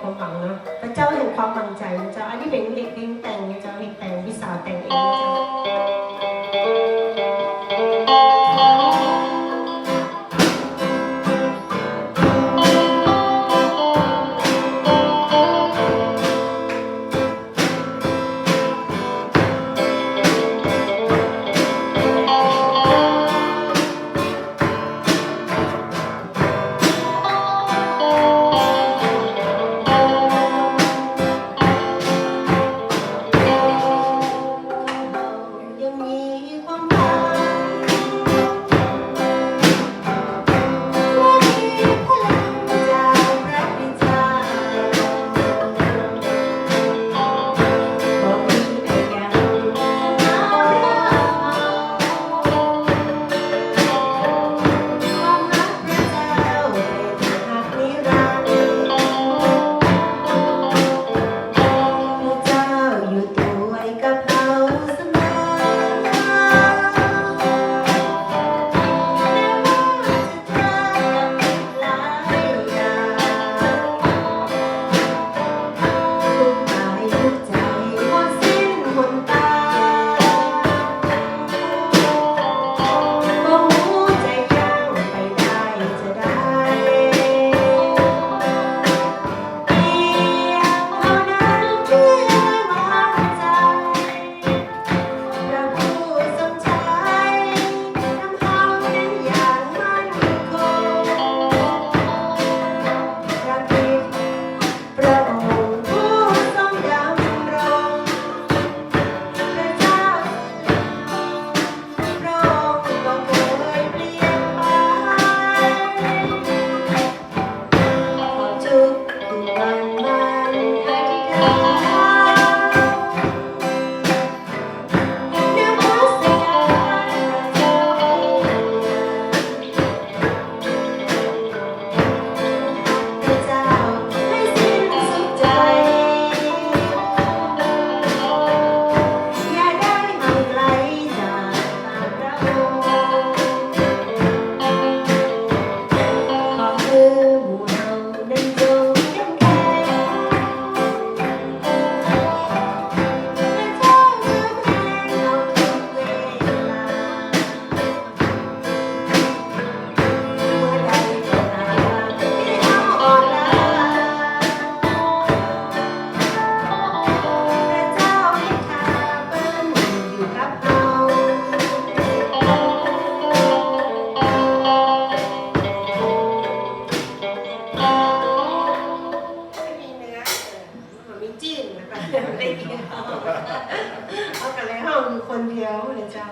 ความหวังนะพระเจ้าเห็นความหวังใจนะเจ้าอันนี้เป็นเด็กเพลงแต่งนะเจ้ะ เขาเอากลับในห้องคนเดียวเลยเจ้า